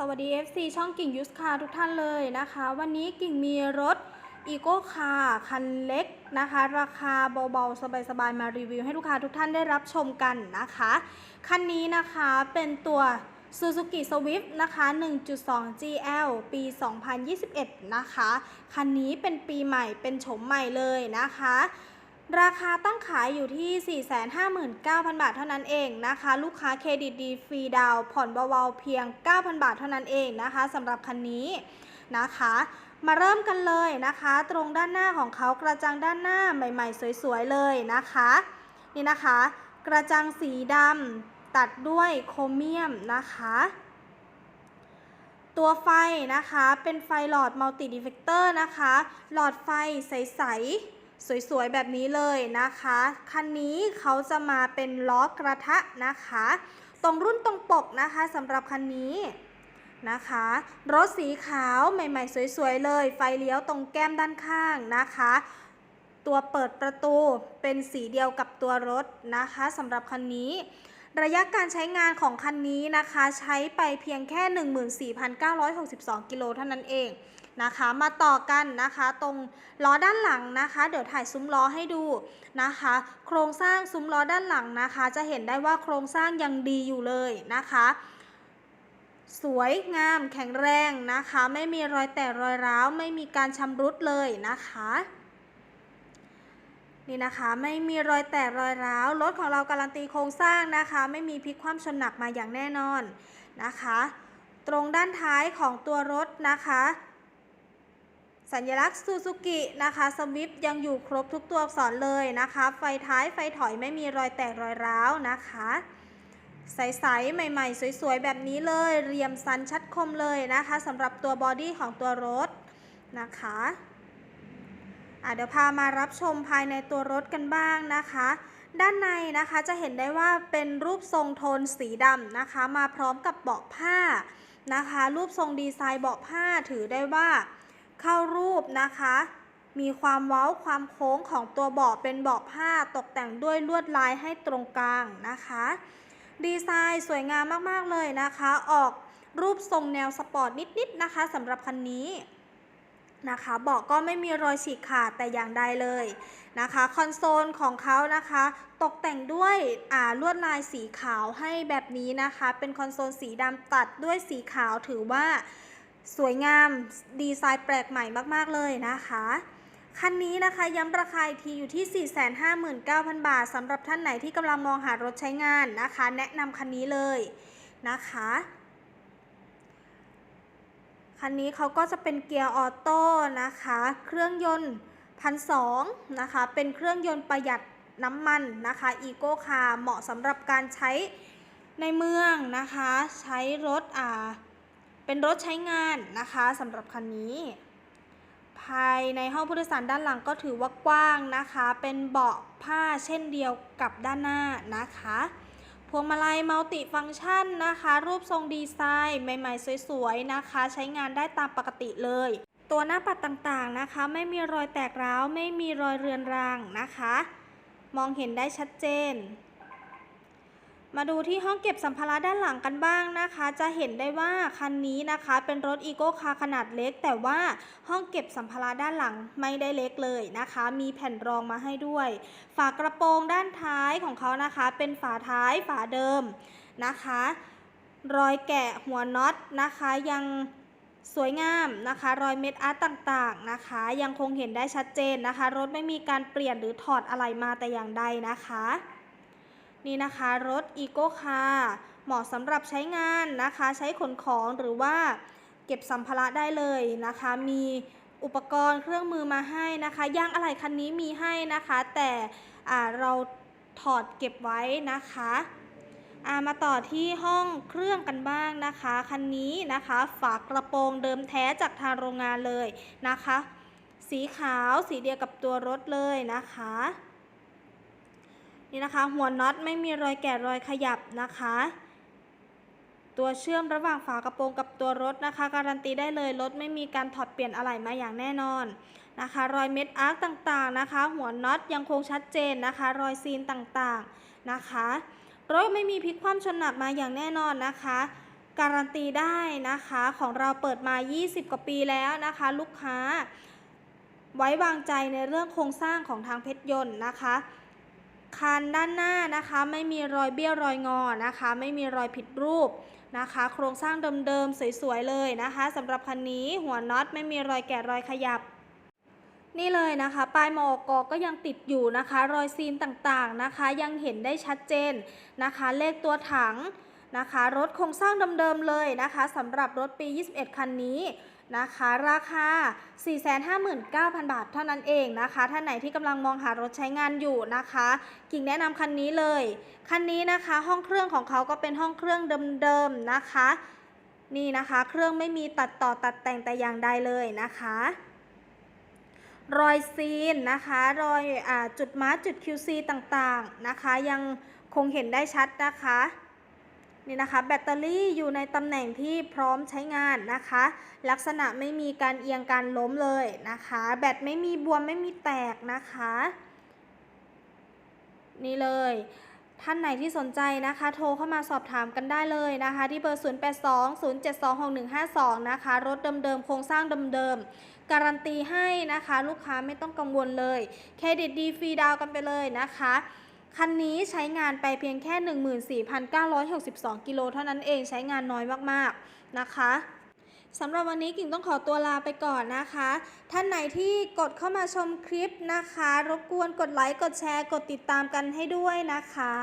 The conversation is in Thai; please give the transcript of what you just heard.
สวัสดี FC ช่องกิ่งยูสคาทุกท่านเลยนะคะ วันนี้กิ่งมีรถอีโก้คาคันเล็กนะคะ ราคาเบาๆ สบายๆ มารีวิวให้ลูกค้าทุกท่านได้รับชมกันนะคะ คันนี้นะคะเป็นตัว Suzuki Swift นะคะ 1.2 GL ปี 2021 นะคะ คันนี้เป็นปีใหม่เป็นโฉมใหม่เลยนะคะ ราคาตั้งขายอยู่ที่ 459,000 บาทเท่านั้นเองนะคะ ลูกค้าเครดิตดีฟรีดาวผ่อนเบาๆเพียง 9,000 บาทเท่านั้นเองนะคะสำหรับคันนี้นะคะ มาเริ่มกันเลยนะคะ ตรงด้านหน้าของเขากระจังด้านหน้าใหม่ ๆ สวยๆเลยนะคะ นี่นะคะ กระจังสีดำตัดด้วยโครเมียมนะคะ ตัวไฟนะคะเป็นไฟหลอดมัลติดีเฟกเตอร์นะคะ หลอดไฟใสๆ สวยๆ แบบนี้เลยนะคะ คันนี้เขาจะมาเป็นล้อกระทะนะคะ ตรงรุ่นตรงปกนะคะสำหรับคันนี้นะคะ รถสีขาวใหม่ๆ สวยๆ เลย ไฟเลี้ยวตรงแก้มด้านข้างนะคะ ตัวเปิดประตูเป็นสีเดียวกับตัวรถนะคะสำหรับคันนี้ ระยะการใช้งานของคันนี้นะคะ ใช้ไปเพียงแค่ 14,962 กิโลเท่านั้นเอง นะคะ มาต่อกันนะคะ ตรงล้อด้านหลังนะคะ เดี๋ยวถ่ายซุ้มล้อให้ดูนะคะ โครงสร้างซุ้มล้อด้านหลังนะคะ จะเห็นได้ว่าโครงสร้างยังดีอยู่เลยนะคะ สวยงามแข็งแรงนะคะ ไม่มีรอยแตกรอยร้าว ไม่มีการชำรุดเลยนะคะนี่นะคะไม่มีรอยแตกรอยร้าวรถของเราการันตีโครงสร้างนะคะ ไม่มีพลิกคว่ำชนหนักมาอย่างแน่นอนนะคะ ตรงด้านท้ายของตัวรถนะคะ สัญลักษณ์ซูซูกินะคะสวิฟยังอยู่ครบทุกตัวอักษรเลยนะคะ ไฟท้ายไฟถอยไม่มีรอยแตกรอยร้าวนะคะ ใสๆใหม่ๆ สวยๆ แบบนี้เลย เรียมสันชัดคมเลยนะคะสำหรับตัวบอดี้ของตัวรถนะคะะเดี๋ยวพามารับชมภายในตัวรถกันบ้างนะคะ ด้านในนะคะจะเห็นได้ว่าเป็นรูปทรงโทนสีดำนะคะ มาพร้อมกับเบาะผ้านะคะ รูปทรงดีไซน์เบาะผ้าถือได้ว่า เข้ารูปนะคะ มีความเว้าความโค้งของตัวเบาะเป็นเบาะผ้าตกแต่งด้วยลวดลายให้ตรงกลางนะคะ ดีไซน์สวยงามมาก ๆ เลยนะคะ ออกรูปทรงแนวสปอร์ตนิด ๆ นะคะสำหรับคันนี้นะคะเบาะก็ไม่มีรอยฉีกขาดแต่อย่างใดเลยนะคะ คอนโซลของเขานะคะ ตกแต่งด้วยอ่าลวดลายสีขาวให้แบบนี้นะคะ เป็นคอนโซลสีดำตัดด้วยสีขาวถือว่า สวยงามดีไซน์แปลกใหม่มาก ๆ เลยนะคะ คันนี้นะคะย้ำราคาอีกทีอยู่ที่ 459,000 บาทสำหรับท่านไหนที่กำลังมองหารถใช้งานนะคะ แนะนำคันนี้เลยนะคะ คันนี้เขาก็จะเป็นเกียร์ออโต้นะคะ เครื่องยนต์พันสองนะคะ เป็นเครื่องยนต์ประหยัดน้ำมันนะคะอีโก้คาเหมาะสำหรับการใช้ในเมืองนะคะ ใช้รถอ่า เป็นรถใช้งานนะคะสำหรับคันนี้ ภายในห้องผู้โดยสารด้านหลังก็ถือว่ากว้างนะคะ เป็นเบาะผ้าเช่นเดียวกับด้านหน้านะคะพวงมาลัยมัลติฟังก์ชันนะคะ รูปทรงดีไซน์ใหม่ ๆ สวยๆนะคะ ใช้งานได้ตามปกติเลย ตัวหน้าปัดต่างๆนะคะ ไม่มีรอยแตกร้าว ไม่มีรอยเรือนรางนะคะ มองเห็นได้ชัดเจน มาดูที่ห้องเก็บสัมภาระด้านหลังกันบ้างนะคะ จะเห็นได้ว่าคันนี้นะคะเป็นรถอีโก้คาขนาดเล็ก แต่ว่าห้องเก็บสัมภาระด้านหลังไม่ได้เล็กเลยนะคะ มีแผ่นรองมาให้ด้วย ฝากระโปรงด้านท้ายของเขานะคะ เป็นฝาท้ายฝาเดิมนะคะ รอยแกะหัวน็อตนะคะยังสวยงามนะคะ รอยเม็ดอาร์ตต่างๆนะคะ ยังคงเห็นได้ชัดเจนนะคะ รถไม่มีการเปลี่ยนหรือถอดอะไรมาแต่อย่างใดนะคะ นี่นะคะรถอีโก้คาร์เหมาะสำหรับใช้งานนะคะ ใช้ขนของหรือว่าเก็บสัมภาระได้เลยนะคะ มีอุปกรณ์เครื่องมือมาให้นะคะยางอะไหล่คันนี้มีให้นะคะ แต่เราถอดเก็บไว้นะคะามาต่อที่ห้องเครื่องกันบ้างนะคะ คันนี้นะคะ ฝากระโปรงเดิมแท้จากทางโรงงานเลยนะคะ สีขาวสีเดียวกับตัวรถเลยนะคะ นี่นะคะ หัวน็อตไม่มีรอยแกะรอยขยับนะคะ ตัวเชื่อมระหว่างฝากระโปรงกับตัวรถนะคะ การันตีได้เลยรถไม่มีการถอดเปลี่ยนอะไหล่มาอย่างแน่นอนนะคะ รอยเม็ดอาร์คต่างๆนะคะ หัวน็อตยังคงชัดเจนนะคะ รอยซีนต่างๆนะคะรถไม่มีพลิกคว่ำชนหนักมาอย่างแน่นอนนะคะ การันตีได้นะคะของเราเปิดมา 20 กว่าปีแล้วนะคะ ลูกค้า ไว้วางใจในเรื่องโครงสร้างของทางเพชรยนต์นะคะ คันด้านหน้านะคะไม่มีรอยเบี้ยวรอยงอนะคะ ไม่มีรอยผิดรูปนะคะ โครงสร้างเดิมๆสวยๆเลยนะคะสำหรับคันนี้หัวน็อตไม่มีรอยแกะรอยขยับ นี่เลยนะคะป้ายมอกก็ยังติดอยู่นะคะ รอยซีนต่างๆนะคะ ยังเห็นได้ชัดเจนนะคะ เลขตัวถัง นะคะ รถโครงสร้างเดิมๆเลยนะคะสำหรับรถปี 21 คันนี้นะคะ ราคา 459,000 บาทเท่านั้นเองนะคะ ท่านไหนที่กำลังมองหารถใช้งานอยู่นะคะ กิ่งแนะนำคันนี้เลย คันนี้นะคะห้องเครื่องของเขาก็เป็นห้องเครื่องเดิมๆนะคะ นี่นะคะ เครื่องไม่มีตัดต่อตัดแต่งแต่อย่างใดเลยนะคะ รอยซีนนะคะ รอยอจุดมาร์จุด QC ต่างๆนะคะ ยังคงเห็นได้ชัดนะคะ นี่นะคะแบตเตอรี่อยู่ในตำแหน่งที่พร้อมใช้งานนะคะ ลักษณะไม่มีการเอียงการล้มเลยนะคะ แบตไม่มีบวมไม่มีแตกนะคะ นี่เลยท่านไหนที่สนใจนะคะ โทรเข้ามาสอบถามกันได้เลยนะคะ ที่เบอร์ 0820726152 นะคะ รถเดิมๆ โครงสร้างเดิมๆ การันตีให้นะคะ ลูกค้าไม่ต้องกังวลเลย เครดิตดีฟรีดาวกันไปเลยนะคะ คันนี้ใช้งานไปเพียงแค่ 14,962 กิโลเท่านั้นเองใช้งานน้อยมากๆนะคะสำหรับวันนี้กิ่งต้องขอตัวลาไปก่อนนะคะ ท่านไหนที่กดเข้ามาชมคลิปนะคะ รบกวนกดไลค์ กดแชร์ กดติดตามกันให้ด้วยนะคะ